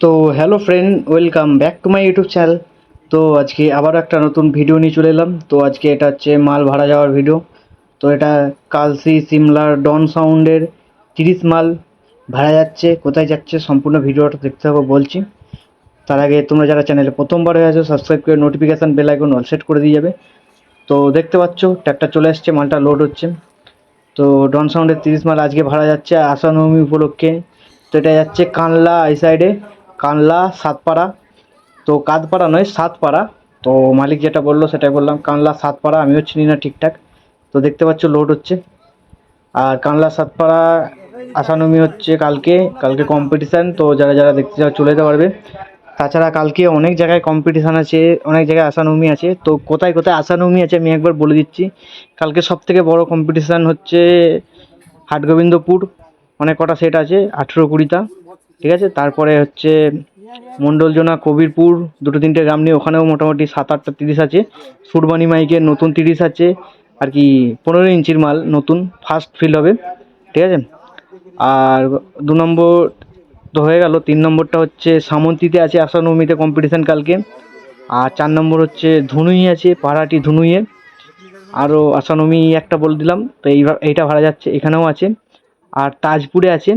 তো hello friend welcome back to my YouTube channel তো আজকে আবার একটা নতুন ভিডিও নিয়ে চলে এলাম। তো আজকে এটা হচ্ছে মাল ভাড়া যাওয়ার ভিডিও তো এটা কালসি সিমলার ডন সাউন্ডের তিরিশ মাল ভাড়া যাচ্ছে। কোথায় যাচ্ছে সম্পূর্ণ ভিডিওটা দেখতে হবে, বলছি। তার আগে তোমরা যারা চ্যানেলে প্রথমবার হয়ে আছো সাবস্ক্রাইব করে notification bell icon all set করে দিয়ে যাবে। তো দেখতে পাচ্ছ ট্র্যাকটা চলে আসছে, মালটা লোড হচ্ছে। তো ডন সাউন্ডের তিরিশ মাল আজকে ভাড়া যাচ্ছে আসানবমী উপলক্ষে। তো এটা যাচ্ছে কানলা এই সাইডে কানলা সাতপাড়া। তো কাদপাড়া নয়, সাতপাড়া। তো মালিক যেটা বলল সেটাই বললাম, কানলা সাতপাড়া, আমিও চিনি না ঠিকঠাক। তো দেখতে পাচ্ছ লোড হচ্ছে। আর কানলা সাতপাড়া আসানমি হচ্ছে কালকে কালকে কম্পিটিশান তো যারা যারা দেখতে চাও চলে যেতে পারবে। তাছাড়া কালকে অনেক জায়গায় কম্পিটিশান আছে, অনেক জায়গায় আসানমি আছে। তো কোথায় কোথায় আসানমি আছে আমি একবার বলে দিচ্ছি। কালকে সব থেকে বড় কম্পিটিশান হচ্ছে হাটগোবিন্দপুর। অনেক কটা সেট আছে, আঠেরো কুড়িটা। ঠিক আছে? তারপরে হচ্ছে মণ্ডলজোনা কবিরপুর, দুটো তিনটে গ্রাম নিয়ে ওখানেও মোটামুটি সাত আটটা তিরিশ আছে। সুরবানি মাইকের নতুন তিরিশ আছে। আর কি পনেরো ইঞ্চির মাল, নতুন ফার্স্ট ফিল হবে। ঠিক আছে? আর দু নম্বর তো হয়ে গেল, তিন নম্বরটা হচ্ছে সামন্তীতে আছে আসানমিতে কম্পিটিশান কালকে। আর চার নম্বর হচ্ছে ধুনুই আছে, পাড়াটি ধুনুইয়ে। আরও আসানমি একটা বলে দিলাম, তো এই এইটা ভাড়া যাচ্ছে, এখানেও আছে। আর তাজপুরে আছে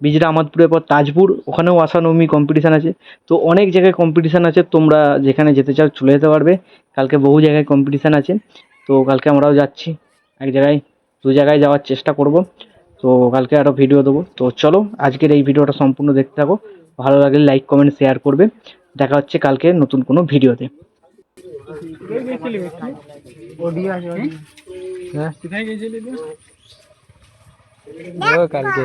বিজরা আমাদপুরের পর তাজপুর ওখানেও আসানমি কম্পিটিশান আছে। তো অনেক জায়গায় কম্পিটিশান আছে তোমরা যেখানে যেতে চাও চলে যেতে পারবে। কালকে বহু জায়গায় কম্পিটিশান আছে। তো কালকে আমরাও যাচ্ছি। এক জায়গায় দু জায়গায় যাওয়ার চেষ্টা করব। তো কালকে আরও ভিডিও দেবো। তো চলো আজকের এই ভিডিওটা সম্পূর্ণ দেখতে থাকো। ভালো লাগলে লাইক কমেন্ট শেয়ার করবে। দেখা হচ্ছে কালকে নতুন কোনো ভিডিওতে কালকে।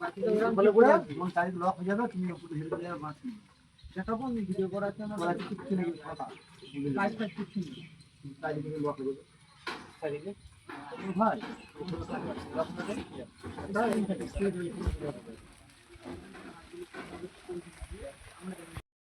লক হয়ে যাবে তুমি উপরে হেরে যাবে মাছ দেখাবো আমি ভিডিও করা আছে আমার বলা কিছু নেই কথা। কাজ কাজ কিছু নেই। কাজ নিয়ে লক হয়ে যাবে। সারিলে ভাই লক হয়ে যাবে আমরা